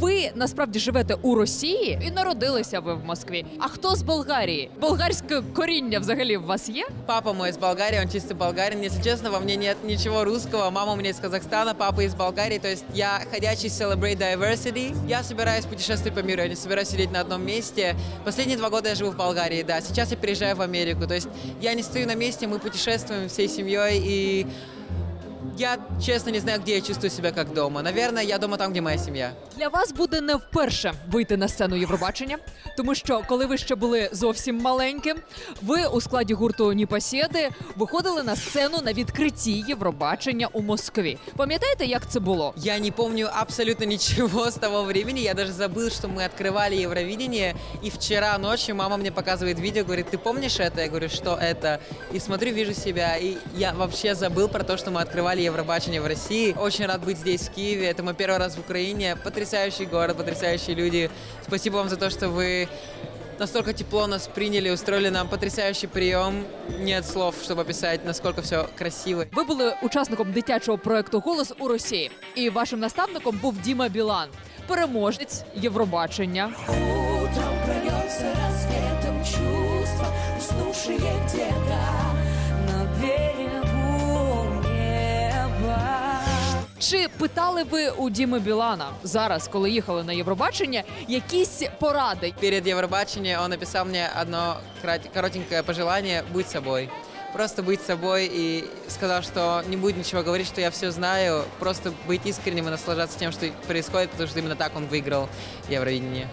Ви насправді живете у Росії і народилися ви в Москві. А хто з Болгарії? Болгарське коріння взагалі у вас є? Папа мой из Болгарии, он чисто болгарин. Если честно, во мне нет ничего русского. Мама у меня из Казахстана, папа из Болгарии. То есть я ходячий celebrate diversity. Я собираюсь путешествовать по миру, я не собираюсь сидеть на одном месте. Последние два года я живу в Болгарии, да. Сейчас я переезжаю в Америку. То есть я не стою на месте, мы путешествуем всей семьей и я, честно, не знаю, где я чувствую себя как дома. Наверное, я дома там, где моя семья. Для вас буде не вперше вийти на сцену Євробачення, тому що коли ви ще були зовсім маленьким, ви у складі гурту Ніпосєди виходили на сцену на відкритті Євробачення у Москві. Пам'ятаєте, як це було? Я не помню абсолютно ничего с того времени. Я даже забыл, что мы открывали Евровидение. И вчера ночью мама мне показывает видео, говорит, ты помнишь это? Я говорю, что это? И смотрю, вижу себя. И я вообще забыл про то, что мы открывали Евробачение в России. Очень рад быть здесь, в Киеве. Это мой первый раз в Украине. Потрясающий город, потрясающие люди. Спасибо вам за то, что вы настолько тепло нас приняли, устроили нам потрясающий прием. Нет слов, чтобы описать, насколько все красиво. Ви були учасником дитячого проекту Голос у Росії, і вашим наставником був Діма Білан, переможець Євробачення. Утром прольется рассветом чувство, уснувшие где-то Чи питали ви у Діми Білана зараз, коли їхали на Євробачення, якісь поради? Перед Евробачением он написал мне одно крат- коротенькое пожелание «Будь собой». Просто быть собой и сказал, что не будет ничего говорить, что я все знаю, просто быть искренним и наслаждаться тем, что происходит, потому что именно так он выиграл Евровидение.